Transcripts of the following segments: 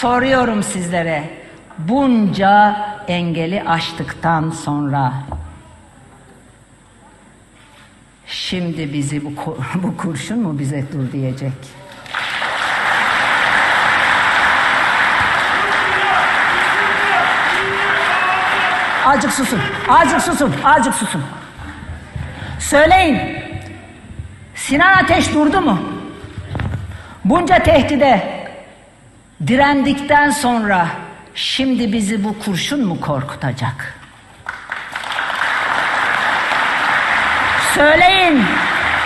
Soruyorum sizlere. Bunca engeli aştıktan sonra şimdi bizi bu bu kurşun mu bize dur diyecek? Azıcık susun. Azıcık susun. Azıcık susun. Söyleyin. Sinan Ateş durdu mu? Bunca tehdide direndikten sonra şimdi bizi bu kurşun mu korkutacak? Söyleyin.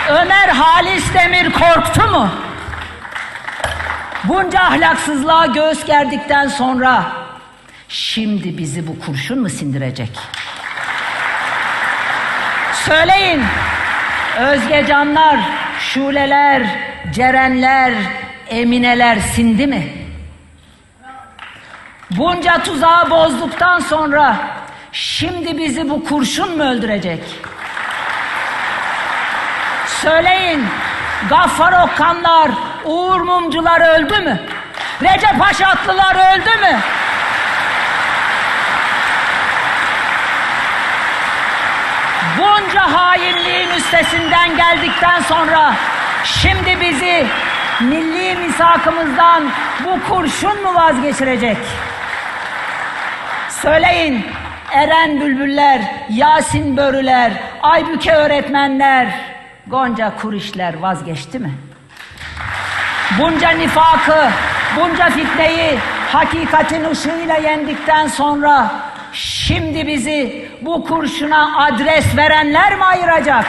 Ömer Halis Demir korktu mu? Bunca ahlaksızlığa göğüs gerdikten sonra şimdi bizi bu kurşun mu sindirecek? Söyleyin. Özgecanlar, Şuleler, Cerenler, Emineler sindi mi? Bunca tuzağı bozduktan sonra şimdi bizi bu kurşun mu öldürecek? Söyleyin. Gaffar Okkanlar, Uğur Mumcular öldü mü? Recep Haşatlılar öldü mü? Bunca hainliğin üstesinden geldikten sonra şimdi bizi milli misakımızdan bu kurşun mu vazgeçirecek? Söyleyin Eren Bülbüller, Yasin Börüler, Aybüke öğretmenler, Gonca Kurişler vazgeçti mi? Bunca nifakı, bunca fitneyi hakikatin ışığıyla yendikten sonra şimdi bizi bu kurşuna adres verenler mi ayıracak?